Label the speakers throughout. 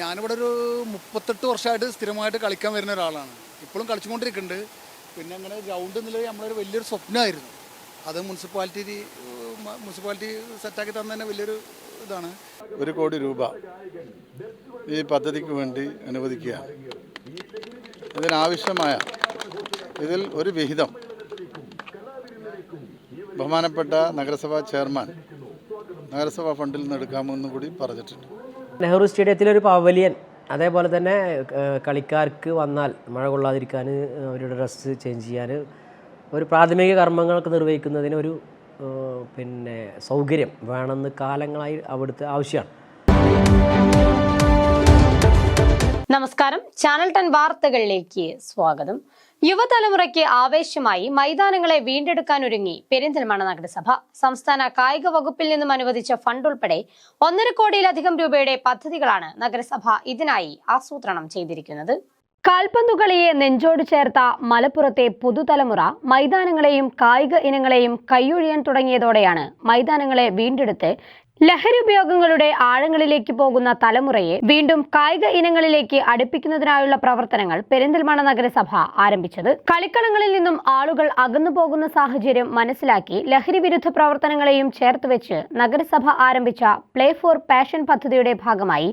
Speaker 1: ഞാനിവിടെ ഒരു മുപ്പത്തെട്ട് വർഷമായിട്ട് സ്ഥിരമായിട്ട് കളിക്കാൻ വരുന്ന ഒരാളാണ്. ഇപ്പോഴും കളിച്ചുകൊണ്ടിരിക്കുന്നുണ്ട്. പിന്നെ അങ്ങനെ ഗ്രൗണ്ട് എന്നുള്ളത് നമ്മളൊരു വലിയൊരു സ്വപ്നമായിരുന്നു. അത് മുനിസിപ്പാലിറ്റി മുനിസിപ്പാലിറ്റി സെറ്റാക്കി തന്നെ വലിയൊരു ഇതാണ്.
Speaker 2: ഒരു കോടി രൂപ ഈ പദ്ധതിക്ക് വേണ്ടി അനുവദിക്കുകയാണ് ഇതിനാവശ്യമായ ഇതിൽ ഒരു വിഹിതം ബഹുമാനപ്പെട്ട നഗരസഭാ ചെയർമാൻ നഗരസഭാ ഫണ്ടിൽ നിന്ന് എടുക്കാമെന്നും കൂടി പറഞ്ഞിട്ടുണ്ട്.
Speaker 3: നെഹ്റു സ്റ്റേഡിയത്തിലൊരു പവലിയൻ അതേപോലെ തന്നെ കളിക്കാർക്ക് വന്നാൽ മഴ കൊള്ളാതിരിക്കാൻ അവരുടെ ഡ്രസ്സ് ചേഞ്ച് ചെയ്യാൻ ഒരു പ്രാഥമിക കർമ്മങ്ങളൊക്കെ നിർവഹിക്കുന്നതിന് ഒരു പിന്നെ സൗകര്യം വേണമെന്ന് കാലങ്ങളായി അവിടുത്തെ ആവശ്യമാണ്.
Speaker 4: നമസ്കാരം. ചാനൽ ടെൻ വാർത്തകളിലേക്ക് സ്വാഗതം. യുവതലമുറയ്ക്ക് ആവേശമായി മൈതാനങ്ങളെ വീണ്ടെടുക്കാനൊരുങ്ങി പെരിന്തൽമണ്ണ നഗരസഭ. സംസ്ഥാന കായിക വകുപ്പിൽ നിന്നും അനുവദിച്ച ഫണ്ട് ഉൾപ്പെടെ ഒന്നര കോടിയിലധികം രൂപയുടെ പദ്ധതികളാണ് നഗരസഭ ഇതിനായി ആസൂത്രണം ചെയ്തിരിക്കുന്നത്. കാൽപന്തുകളിയെ നെഞ്ചോട് ചേർത്ത മലപ്പുറത്തെ പുതുതലമുറ മൈതാനങ്ങളെയും കായിക ഇനങ്ങളെയും കൈയൊഴിയാൻ തുടങ്ങിയതോടെയാണ് മൈതാനങ്ങളെ വീണ്ടെടുത്ത് ലഹരി ഉപയോഗങ്ങളുടെ ആഴങ്ങളിലേക്ക് പോകുന്ന തലമുറയെ വീണ്ടും കായിക ഇനങ്ങളിലേക്ക് അടുപ്പിക്കുന്നതിനായുള്ള പ്രവർത്തനങ്ങൾ പെരിന്തൽമണ്ണ നഗരസഭ ആരംഭിച്ചത്. കളിക്കളങ്ങളിൽ നിന്നും ആളുകൾ അകന്നു പോകുന്ന സാഹചര്യം മനസ്സിലാക്കി ലഹരി വിരുദ്ധ പ്രവർത്തനങ്ങളെയും ചേർത്തുവെച്ച് നഗരസഭ ആരംഭിച്ച പ്ലേ ഫോർ പാഷൻ പദ്ധതിയുടെ ഭാഗമായി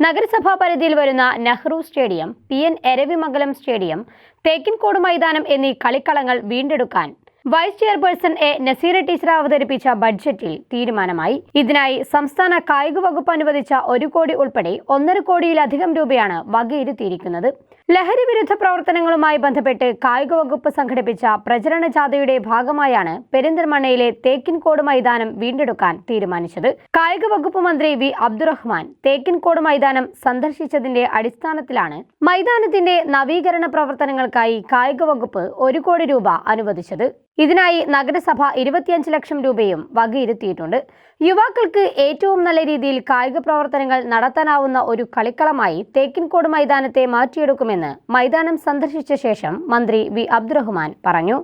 Speaker 4: നഗരസഭാ പരിധിയിൽ വരുന്ന Nehru stadium P. N. Eravimangalam stadium Thekkinkode മൈതാനം എന്നീ കളിക്കളങ്ങൾ വീണ്ടെടുക്കാൻ vice chairperson A Naseera teacher അവതരിപ്പിച്ച ബഡ്ജറ്റിൽ തീരുമാനമായി. ഇതിനായി സംസ്ഥാന കായിക വകുപ്പ് അനുവദിച്ച ഒരു കോടി ഉൾപ്പെടെ ഒന്നര കോടിയിലധികം രൂപയാണ് വകയിരുത്തിയിരിക്കുന്നത്. ലഹരി വിരുദ്ധ പ്രവർത്തനങ്ങളുമായി ബന്ധപ്പെട്ട് കായിക വകുപ്പ് സംഘടിപ്പിച്ച പ്രചരണ ജാഥയുടെ ഭാഗമായാണ് പെരിന്തൽമണ്ണയിലെ തേക്കിൻകോട് മൈതാനം വീണ്ടെടുക്കാൻ തീരുമാനിച്ചത്. കായിക വകുപ്പ് മന്ത്രി വി. അബ്ദുറഹ്മാൻ തേക്കിൻകോട് മൈതാനം സന്ദർശിച്ചതിന്റെ അടിസ്ഥാനത്തിലാണ് മൈതാനത്തിന്റെ നവീകരണ പ്രവർത്തനങ്ങൾക്കായി കായിക വകുപ്പ് ഒരു കോടി രൂപ അനുവദിച്ചത്. ഇതിനായി നഗരസഭ ഇരുപത്തിയഞ്ച് ലക്ഷം രൂപയും വകയിരുത്തിയിട്ടുണ്ട്. യുവാക്കൾക്ക് ഏറ്റവും നല്ല രീതിയിൽ കായിക പ്രവർത്തനങ്ങൾ നടത്താനാവുന്ന ഒരു കളിക്കളമായി തേക്കിൻകോട് മൈതാനത്തെ മാറ്റിയെടുക്കുമെന്ന് മൈതാനം സന്ദർശിച്ച ശേഷം മന്ത്രി വി. അബ്ദുറഹ്മാൻ പറഞ്ഞു.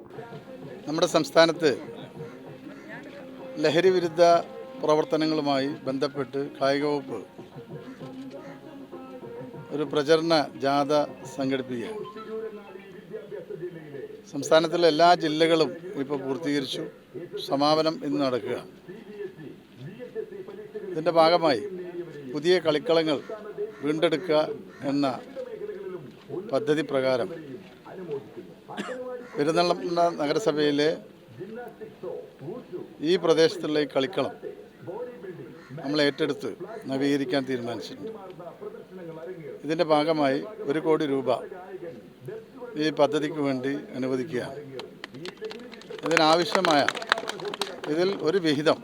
Speaker 2: നമ്മുടെ സംസ്ഥാനത്ത് ലഹരി വിരുദ്ധ പ്രവർത്തനങ്ങളുമായി ബന്ധപ്പെട്ട് കായിക വകുപ്പ് ഒരു പ്രചരണ ജാഥ സംഘടിപ്പിക്കുകയാണ്. സംസ്ഥാനത്തിലെ എല്ലാ ജില്ലകളും ഇപ്പോൾ പൂർത്തീകരിച്ചു. സമാപനം ഇന്ന് നടക്കുക. ഇതിന്റെ ഭാഗമായി പുതിയ കളിക്കളങ്ങൾ വീണ്ടെടുക്കുക എന്ന പദ്ധതി പ്രകാരം പെരുന്നള്ള നഗരസഭയിലെ ഈ പ്രദേശത്തുള്ള ഈ കളിക്കളം നമ്മൾ ഏറ്റെടുത്ത് നവീകരിക്കാൻ തീരുമാനിച്ചിട്ടുണ്ട്. ഇതിന്റെ ഭാഗമായി ഒരു കോടി രൂപ ഈ പദ്ധതിക്ക് വേണ്ടി അനുവദിക്കുകയാണ്. ഇതിനാവശ്യമായ ഇതിൽ ഒരു വിഹിതം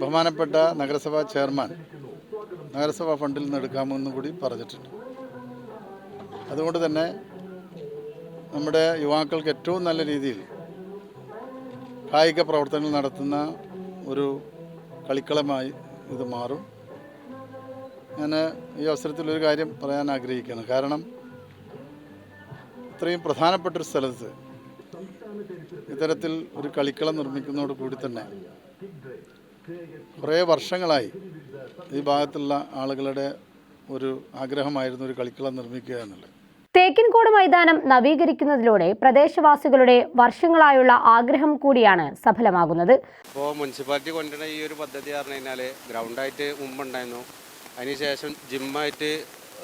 Speaker 2: ബഹുമാനപ്പെട്ട നഗരസഭാ ചെയർമാൻ നഗരസഭാ ഫണ്ടിൽ നിന്ന് എടുക്കാമെന്നും കൂടി പറഞ്ഞിട്ടുണ്ട്. അതുകൊണ്ട് തന്നെ നമ്മുടെ യുവാക്കൾക്ക് ഏറ്റവും നല്ല രീതിയിൽ കായിക പ്രവർത്തനങ്ങൾ നടത്തുന്ന ഒരു കളിക്കളമായി ഇത് മാറും. ഞാൻ ഈ അവസരത്തിൽ ഒരു കാര്യം പറയാൻ ആഗ്രഹിക്കുകയാണ്. കാരണം ഇത്രയും പ്രധാനപ്പെട്ടൊരു സ്ഥലത്ത് ഇത്തരത്തിൽ ഒരു കളിക്കളം നിർമ്മിക്കുന്നതോട് കൂടി തന്നെ കുറേ വർഷങ്ങളായി ഈ ഭാഗത്തുള്ള ആളുകളുടെ ഒരു ആഗ്രഹമായിരുന്നു ഒരു കളിക്കളം നിർമ്മിക്കുക എന്നുള്ളത്.
Speaker 4: തേക്കിൻകോട് മൈതാനം നവീകരിക്കുന്നതിലൂടെ പ്രദേശവാസികളുടെ വർഷങ്ങളായുള്ള ആഗ്രഹം കൂടിയാണ് സഫലമാകുന്നത്.
Speaker 5: ഇപ്പോൾ മുനിസിപ്പാലിറ്റി കൊണ്ടുവരുന്ന ഈ ഒരു പദ്ധതി പറഞ്ഞു കഴിഞ്ഞാൽ ഗ്രൗണ്ടായിട്ട് മുമ്പുണ്ടായിരുന്നു അതിനുശേഷം ജിമ്മായിട്ട്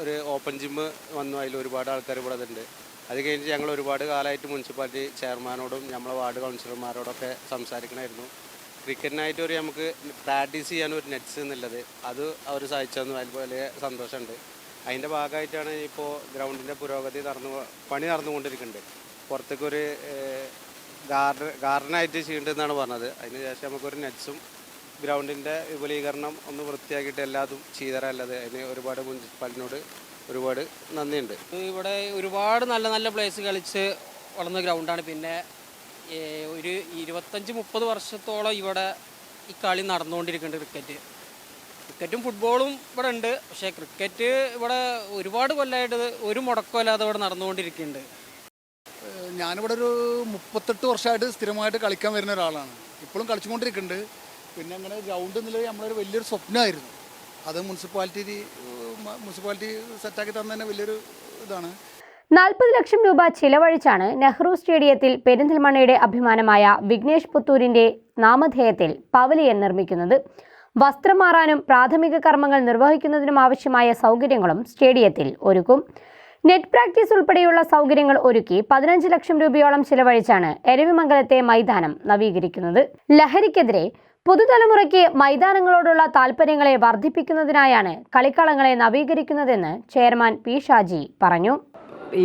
Speaker 5: ഒരു ഓപ്പൺ ജിമ്മ് വന്നു. അതിൽ ഒരുപാട് ആൾക്കാർ ഇവിടെ ഉണ്ട് അത് കഴിഞ്ഞ് ഞങ്ങൾ ഒരുപാട് കാലമായിട്ട് മുനിസിപ്പാലിറ്റി ചെയർമാനോടും നമ്മളെ വാർഡ് കൗൺസിലർമാരോടൊക്കെ സംസാരിക്കണമായിരുന്നു. ക്രിക്കറ്റിനായിട്ട് ഒരു നമുക്ക് പ്രാക്ടീസ് ചെയ്യാൻ ഒരു നെറ്റ്സ് എന്നുള്ളത് അത് അവർ സഹായിച്ചതെന്ന് വലിയ സന്തോഷമുണ്ട്. അതിന്റെ ഭാഗമായിട്ടാണ് ഇപ്പോൾ ഗ്രൗണ്ടിന്റെ പുരോഗതി നടന്നു പണി നടന്നുകൊണ്ടിരിക്കുന്നുണ്ട്. പുറത്തേക്കൊരു ഗാർഡൻ ഗാർഡനായിട്ട് ചെയ്യേണ്ടതെന്നാണ് പറഞ്ഞത്. അതിന് ശേഷം നമുക്കൊരു നെറ്റ്സും ഗ്രൗണ്ടിന്റെ വിപുലീകരണം ഒന്ന് വൃത്തിയാക്കിയിട്ട് എല്ലാതും ചെയ്തരാല്ലത് അതിന് ഒരുപാട് മുനിസിപ്പാലിറ്റിനോട് ഒരുപാട് നന്ദിയുണ്ട്.
Speaker 6: ഇവിടെ ഒരുപാട് നല്ല നല്ല പ്ലേസ് കളിച്ച് വളർന്ന ഗ്രൗണ്ടാണ് പിന്നെ ഒരു ഇരുപത്തഞ്ച് മുപ്പത് വർഷത്തോളം ഇവിടെ ഈ കളി നടന്നുകൊണ്ടിരിക്കുന്നുണ്ട് ക്രിക്കറ്റ് ക്രിക്കറ്റും ഫുട്ബോളും ഇവിടെ ഉണ്ട്. പക്ഷേ ക്രിക്കറ്റ് ഇവിടെ ഒരുപാട് കൊല്ലമായിട്ട് ഒരു മുടക്കമില്ലാതെ ഇവിടെ നടന്നുകൊണ്ടിരിക്കുന്നുണ്ട്.
Speaker 1: ഞാനിവിടെ ഒരു മുപ്പത്തെട്ട് വർഷമായിട്ട് സ്ഥിരമായിട്ട് കളിക്കാൻ വരുന്ന ഒരാളാണ്. ഇപ്പോഴും കളിച്ചുകൊണ്ടിരിക്കുന്നുണ്ട്. പിന്നെ അങ്ങനെ ഗ്രൗണ്ട് എന്നുള്ളത് നമ്മളൊരു വലിയൊരു സ്വപ്നമായിരുന്നു. അത് മുനിസിപ്പാലിറ്റി മുനിസിപ്പാലിറ്റി സെറ്റാക്കി തന്നതന്നെ വലിയൊരു ഇതാണ്.
Speaker 4: നാൽപ്പത് ലക്ഷം രൂപ ചിലവഴിച്ചാണ് നെഹ്റു സ്റ്റേഡിയത്തിൽ പെരിന്തൽമണ്ണയുടെ അഭിമാനമായ വിഘ്നേഷ് പുത്തൂരിന്റെ നാമധേയത്തിൽ പവലിയൻ നിർമ്മിക്കുന്നത്. വസ്ത്രം മാറാനും പ്രാഥമിക കർമ്മങ്ങൾ നിർവഹിക്കുന്നതിനും ആവശ്യമായ സൗകര്യങ്ങളും സ്റ്റേഡിയത്തിൽ ഒരുക്കും. നെറ്റ് പ്രാക്ടീസ് ഉൾപ്പെടെയുള്ള സൗകര്യങ്ങൾ ഒരുക്കി പതിനഞ്ച് ലക്ഷം രൂപയോളം ചിലവഴിച്ചാണ് എരവിമംഗലത്തെ മൈതാനം നവീകരിക്കുന്നത്. ലഹരിക്കെതിരെ പുതുതലമുറയ്ക്ക് മൈതാനങ്ങളോടുള്ള താൽപ്പര്യങ്ങളെ വർദ്ധിപ്പിക്കുന്നതിനായാണ് കളിക്കളങ്ങളെ നവീകരിക്കുന്നതെന്ന് ചെയർമാൻ പി ഷാജി പറഞ്ഞു.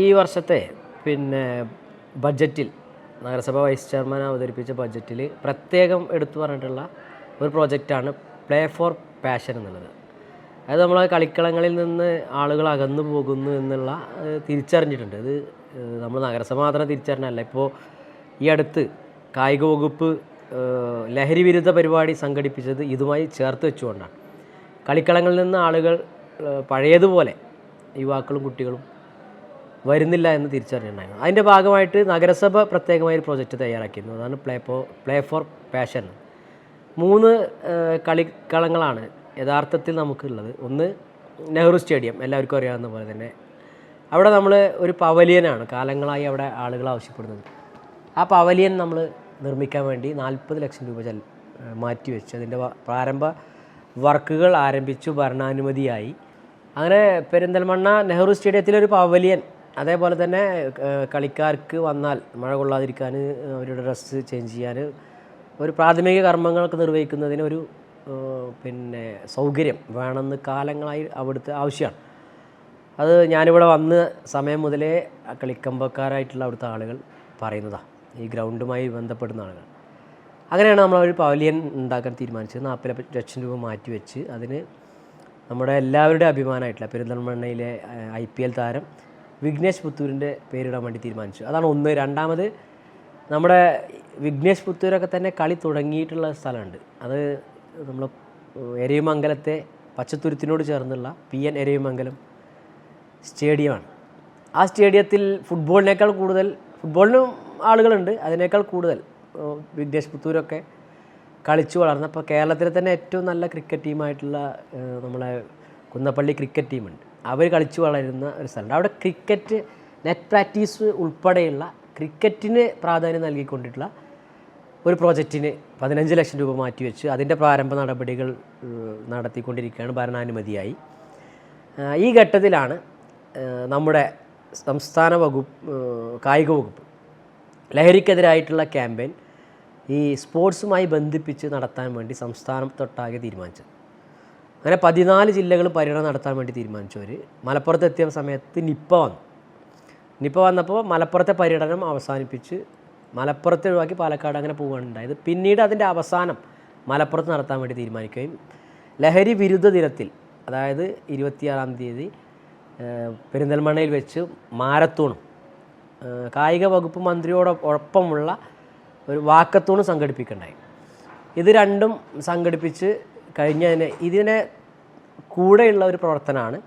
Speaker 3: ഈ വർഷത്തെ പിന്നെ ബഡ്ജറ്റിൽ നഗരസഭ വൈസ് ചെയർമാൻ അവതരിപ്പിച്ച ബഡ്ജറ്റിൽ പ്രത്യേകം എടുത്തു പറഞ്ഞിട്ടുള്ള ഒരു പ്രോജക്റ്റാണ് പ്ലേ ഫോർ പാഷൻ എന്നുള്ളത്. അതായത് നമ്മൾ കളിക്കളങ്ങളിൽ നിന്ന് ആളുകൾ അകന്നു പോകുന്നു എന്നുള്ള തിരിച്ചറിഞ്ഞിട്ടുണ്ട്. ഇത് നമ്മൾ നഗരസഭ മാത്രം തിരിച്ചറിഞ്ഞല്ല. ഇപ്പോൾ ഈ അടുത്ത് കായിക വകുപ്പ് ലഹരി വിരുദ്ധ പരിപാടി സംഘടിപ്പിച്ചത് ഇതുമായി ചേർത്ത് വെച്ചുകൊണ്ടാണ്. കളിക്കളങ്ങളിൽ നിന്ന് ആളുകൾ പഴയതുപോലെ യുവാക്കളും കുട്ടികളും വരുന്നില്ല എന്ന് തിരിച്ചറിഞ്ഞിട്ടുണ്ടായിരുന്നു. അതിന്റെ ഭാഗമായിട്ട് നഗരസഭ പ്രത്യേകമായ ഒരു പ്രോജക്റ്റ് തയ്യാറാക്കിയിരുന്നു. അതാണ് പ്ലേ ഫോ പ്ലേ ഫോർ പാഷൻ മൂന്ന് കളിക്കളങ്ങളാണ് യഥാർത്ഥത്തിൽ നമുക്കുള്ളത്. ഒന്ന് നെഹ്റു സ്റ്റേഡിയം എല്ലാവർക്കും അറിയാവുന്ന പോലെ തന്നെ. അവിടെ നമ്മൾ ഒരു പവലിയനാണ്. കാലങ്ങളായി അവിടെ ആളുകൾ ആവശ്യപ്പെടുന്നത്. ആ പവലിയൻ നമ്മൾ നിർമ്മിക്കാൻ വേണ്ടി നാൽപ്പത് ലക്ഷം രൂപ ചെൽ മാറ്റിവെച്ചു അതിന്റെ പ്രാരംഭ വർക്കുകൾ ആരംഭിച്ചു ഭരണാനുമതിയായി. അങ്ങനെ പെരിന്തൽമണ്ണ നെഹ്റു സ്റ്റേഡിയത്തിലൊരു പവലിയൻ അതേപോലെ തന്നെ കളിക്കാർക്ക് വന്നാൽ മഴ കൊള്ളാതിരിക്കാൻ അവരുടെ ഡ്രസ്സ് ചേഞ്ച് ചെയ്യാൻ ഒരു പ്രാഥമിക കർമ്മങ്ങളൊക്കെ നിർവഹിക്കുന്നതിന് ഒരു പിന്നെ സൗകര്യം വേണമെന്ന് കാലങ്ങളായി അവിടുത്തെ ആവശ്യമാണ്. അത് ഞാനിവിടെ വന്ന് സമയം മുതലേ കളിക്കമ്പക്കാരായിട്ടുള്ള അവിടുത്തെ ആളുകൾ പറയുന്നതാണ് ഈ ഗ്രൗണ്ടുമായി ബന്ധപ്പെടുന്ന ആളുകൾ. അങ്ങനെയാണ് നമ്മൾ ഒരു പവലിയൻ ഉണ്ടാക്കാൻ തീരുമാനിച്ചത്. നാൽപ്പത് ലക്ഷം രൂപ മാറ്റി വെച്ച് അതിന് നമ്മുടെ എല്ലാവരുടെ അഭിമാനമായിട്ടുള്ള പെരിന്തൽമണ്ണയിലെ ഐ പി എൽ താരം വിഘ്നേഷ് പുത്തൂരിന്റെ പേരിടാൻ വേണ്ടി തീരുമാനിച്ചു. അതാണ് ഒന്ന്. രണ്ടാമത് നമ്മുടെ വിഘ്നേഷ് പുത്തൂരൊക്കെ തന്നെ കളി തുടങ്ങിയിട്ടുള്ള സ്ഥലമുണ്ട്. അത് നമ്മൾ എരയുമംഗലത്തെ പച്ചത്തുരുത്തിനോട് ചേർന്നുള്ള പി എൻ എരയുമംഗലം സ്റ്റേഡിയമാണ്. ആ സ്റ്റേഡിയത്തിൽ ഫുട്ബോളിനേക്കാൾ കൂടുതൽ ഫുട്ബോളിനും ആളുകളുണ്ട്. അതിനേക്കാൾ കൂടുതൽ. വിദ്യേഷ് പുത്തൂരൊക്കെ കളിച്ചു വളർന്ന അപ്പോൾ കേരളത്തിലെ തന്നെ ഏറ്റവും നല്ല ക്രിക്കറ്റ് ടീമായിട്ടുള്ള നമ്മളെ കുന്നപ്പള്ളി ക്രിക്കറ്റ് ടീമുണ്ട്. അവർ കളിച്ചു വളരുന്ന ഒരു സ്ഥലമുണ്ട്. അവിടെ ക്രിക്കറ്റ് നെറ്റ് പ്രാക്ടീസ് ഉൾപ്പെടെയുള്ള ക്രിക്കറ്റിന് പ്രാധാന്യം നൽകിക്കൊണ്ടിട്ടുള്ള ഒരു പ്രോജക്റ്റിന് പതിനഞ്ച് ലക്ഷം രൂപ മാറ്റിവെച്ച് അതിന്റെ പ്രാരംഭ നടപടികൾ നടത്തിക്കൊണ്ടിരിക്കുകയാണ് ഭരണാനുമതിയായി. ഈ ഘട്ടത്തിലാണ് നമ്മുടെ സംസ്ഥാന വകുപ്പ് കായിക വകുപ്പ് ലഹരിക്കെതിരായിട്ടുള്ള ക്യാമ്പയിൻ ഈ സ്പോർട്സുമായി ബന്ധിപ്പിച്ച് നടത്താൻ വേണ്ടി സംസ്ഥാനത്തൊട്ടാകെ തീരുമാനിച്ചത്. അങ്ങനെ പതിനാല് ജില്ലകൾ പര്യടനം നടത്താൻ വേണ്ടി തീരുമാനിച്ചവർ മലപ്പുറത്ത് എത്തിയ സമയത്ത് നിപ്പ വന്നു. നിപ്പ വന്നപ്പോൾ മലപ്പുറത്തെ പര്യടനം അവസാനിപ്പിച്ച് മലപ്പുറത്തെ ഒഴിവാക്കി പാലക്കാട് അങ്ങനെ പോവുകയാണ് ഉണ്ടായത്. പിന്നീട് അതിന്റെ അവസാനം മലപ്പുറത്ത് നടത്താൻ വേണ്ടി തീരുമാനിക്കുകയും ലഹരി വിരുദ്ധ ദിനത്തിൽ അതായത് ഇരുപത്തിയാറാം തീയതി പെരിന്തൽമണ്ണയിൽ വെച്ച് മാരത്തോണും കായിക വകുപ്പ് മന്ത്രിയോടൊപ്പമുള്ള ഒരു വാക്കത്തൂൺ സംഘടിപ്പിക്കണ്ടായി. ഇത് രണ്ടും സംഘടിപ്പിച്ച് കഴിഞ്ഞതിന് ഇതിനെ കൂടെയുള്ള ഒരു പ്രവർത്തനമാണ്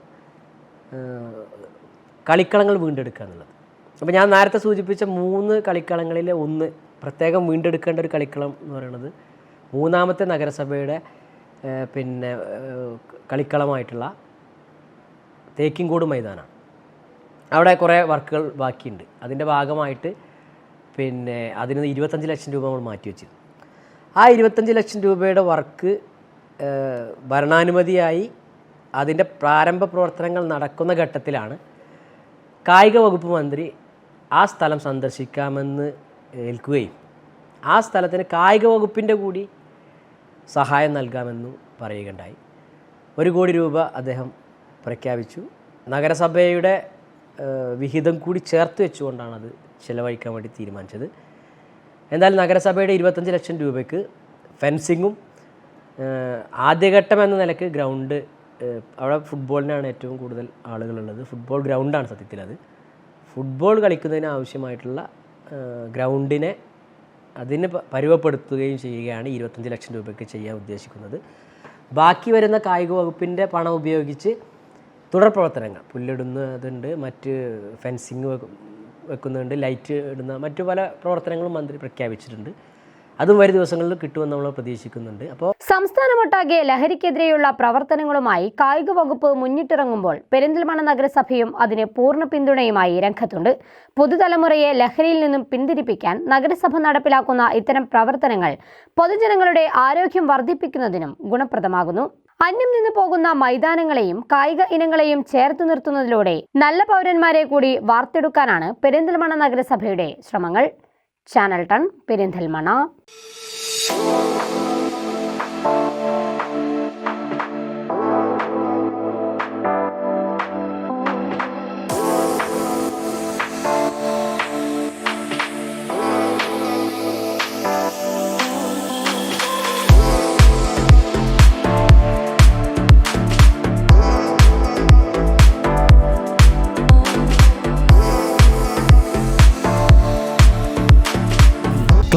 Speaker 3: കളിക്കളങ്ങൾ വീണ്ടെടുക്കുക എന്നുള്ളത്. അപ്പോൾ ഞാൻ നേരത്തെ സൂചിപ്പിച്ച മൂന്ന് കളിക്കളങ്ങളിലെ ഒന്ന് പ്രത്യേകം വീണ്ടെടുക്കേണ്ട ഒരു കളിക്കളം എന്ന് പറയുന്നത് മൂന്നാമത്തെ നഗരസഭയുടെ പിന്നെ കളിക്കളമായിട്ടുള്ള തേക്കിൻകോട് മൈതാനമാണ് അവിടെ കുറേ വർക്കുകൾ ബാക്കിയുണ്ട്. അതിന്റെ ഭാഗമായിട്ട് പിന്നെ അതിന് ഇരുപത്തഞ്ച് ലക്ഷം രൂപ നമ്മൾ മാറ്റി വെച്ചു ആ ഇരുപത്തഞ്ച് ലക്ഷം രൂപയുടെ വർക്ക് ഭരണാനുമതിയായി അതിന്റെ പ്രാരംഭ പ്രവർത്തനങ്ങൾ നടക്കുന്ന ഘട്ടത്തിലാണ് കായിക വകുപ്പ് മന്ത്രി ആ സ്ഥലം സന്ദർശിക്കാമെന്ന് ഏൽക്കുകയും ആ സ്ഥലത്തിന് കായിക വകുപ്പിന്റെ കൂടി സഹായം നൽകാമെന്നും പറയുകയുണ്ടായി. ഒരു കോടി രൂപ അദ്ദേഹം പ്രഖ്യാപിച്ചു. നഗരസഭയുടെ വിഹിതം കൂടി ചേർത്ത് വെച്ചുകൊണ്ടാണ് അത് ചിലവഴിക്കാൻ വേണ്ടി തീരുമാനിച്ചത്. എന്തായാലും നഗരസഭയുടെ ഇരുപത്തഞ്ച് ലക്ഷം രൂപയ്ക്ക് ഫെൻസിങ്ങും ആദ്യഘട്ടം എന്ന നിലയ്ക്ക് ഗ്രൗണ്ട് അവിടെ ഫുട്ബോളിനാണ് ഏറ്റവും കൂടുതൽ ആളുകളുള്ളത്. ഫുട്ബോൾ ഗ്രൗണ്ടാണ് സത്യത്തിൽ അത്. ഫുട്ബോൾ കളിക്കുന്നതിന് ആവശ്യമായിട്ടുള്ള ഗ്രൗണ്ടിനെ അതിന് പരുവപ്പെടുത്തുകയും ചെയ്യുകയാണ് ഇരുപത്തഞ്ച് ലക്ഷം രൂപയ്ക്ക് ചെയ്യാൻ ഉദ്ദേശിക്കുന്നത്. ബാക്കി വരുന്ന കായിക വകുപ്പിന്റെ പണം ഉപയോഗിച്ച് തുടർ പ്രവർത്തനങ്ങൾ പുല്ലിടുന്നതുണ്ട് മറ്റ് ഫെൻസിങ് വെക്കുന്നുണ്ട് ലൈറ്റ് ഇടുന്ന മറ്റു പല പ്രവർത്തനങ്ങളും മന്ത്രി പ്രഖ്യാപിച്ചിട്ടുണ്ട്. അതും വരും ദിവസങ്ങളിൽ കിട്ടുമെന്ന് നമ്മൾ പ്രതീക്ഷിക്കുന്നുണ്ട്. അപ്പോൾ
Speaker 4: സംസ്ഥാനമൊട്ടാകെ ലഹരിക്കെതിരെയുള്ള പ്രവർത്തനങ്ങളുമായി കായിക വകുപ്പ് മുന്നിട്ടിറങ്ങുമ്പോൾ പെരിന്തൽമണ്ണ നഗരസഭയും അതിന് പൂർണ പിന്തുണയുമായി രംഗത്തുണ്ട്. പുതുതലമുറയെ ലഹരിയിൽ നിന്നും പിന്തിരിപ്പിക്കാൻ നഗരസഭ നടപ്പിലാക്കുന്ന ഇത്തരം പ്രവർത്തനങ്ങൾ പൊതുജനങ്ങളുടെ ആരോഗ്യം വർദ്ധിപ്പിക്കുന്നതിനും ഗുണപ്രദമാകുന്നു. അന്യം നിന്ന് പോകുന്ന മൈതാനങ്ങളെയും കായിക ഇനങ്ങളെയും ചേർത്ത് നിർത്തുന്നതിലൂടെ നല്ല പൗരന്മാരെ കൂടി വാർത്തെടുക്കാനാണ് പെരിന്തൽമണ്ണ നഗരസഭയുടെ ശ്രമങ്ങൾ. Channel ton Perinthalmanna.